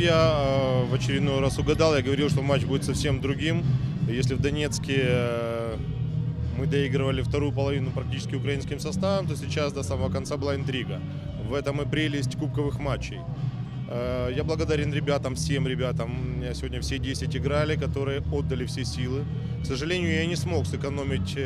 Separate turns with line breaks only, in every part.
я э, в очередной раз угадал. Я говорил, что матч будет совсем другим. Если в Донецке э, мы доигрывали вторую половину практически украинским составом, то сейчас до самого конца была интрига. В этом и прелесть кубковых матчей. Э, Я благодарен ребятам, всем ребятам. У сегодня все 10 играли, которые отдали все силы. К сожалению, я не смог сэкономить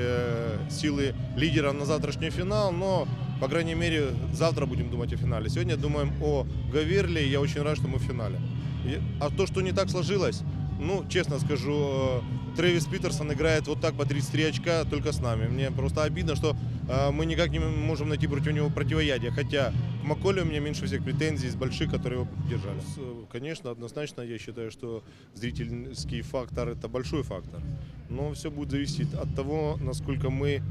силы лидера на завтрашний финал, но, по крайней мере, завтра будем думать о финале. Сегодня думаем о Гаверле, и я очень рад, что мы в финале. И- А то, что не так сложилось, ну, честно скажу, э, Трэвис Питерсон играет вот так по 33 очка только с нами. Мне просто обидно, что э, мы никак не можем найти против него противоядие. Хотя к Маколе у меня меньше всех претензий из больших, которые его держали. С- э, Конечно, однозначно я считаю, что зрительский фактор это большой фактор. Но все будет зависеть от того, насколько мы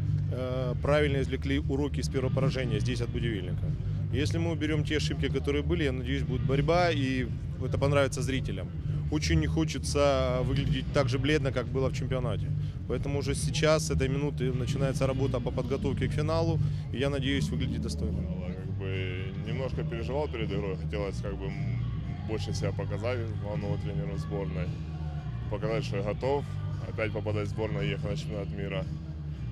правильно извлекли уроки с первого поражения здесь от Будивельника. Если мы уберем те ошибки, которые были, я надеюсь, будет борьба и это понравится зрителям. Очень не хочется выглядеть так же бледно, как было в чемпионате. Поэтому уже сейчас, с этой минуты, начинается работа по подготовке к финалу. И я надеюсь выглядеть достойно.
Как бы немножко переживал перед игрой, хотелось как бы больше себя показать главному тренеру сборной. Показать, что я готов, опять попадать в сборную, ехать на чемпионат мира.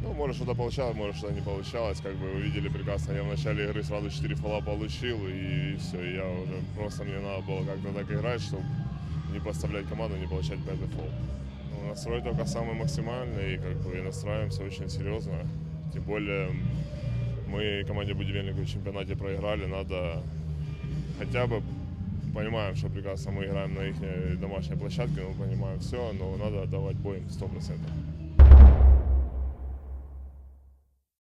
Ну, может что-то получалось, может что-то не получалось. Как бы вы видели прекрасно, я в начале игры сразу 4 фола получил, и все, я уже просто мне надо было как-то так играть, чтобы не подставлять команду, не получать пятый фол. Ну, настрой только самый максимальный, и как бы и настраиваемся очень серьезно. Тем более мы команде Будивельника в чемпионате проиграли, надо хотя бы понимаем, что прекрасно мы играем на их домашней площадке, мы понимаем все, но надо отдавать бой 100%.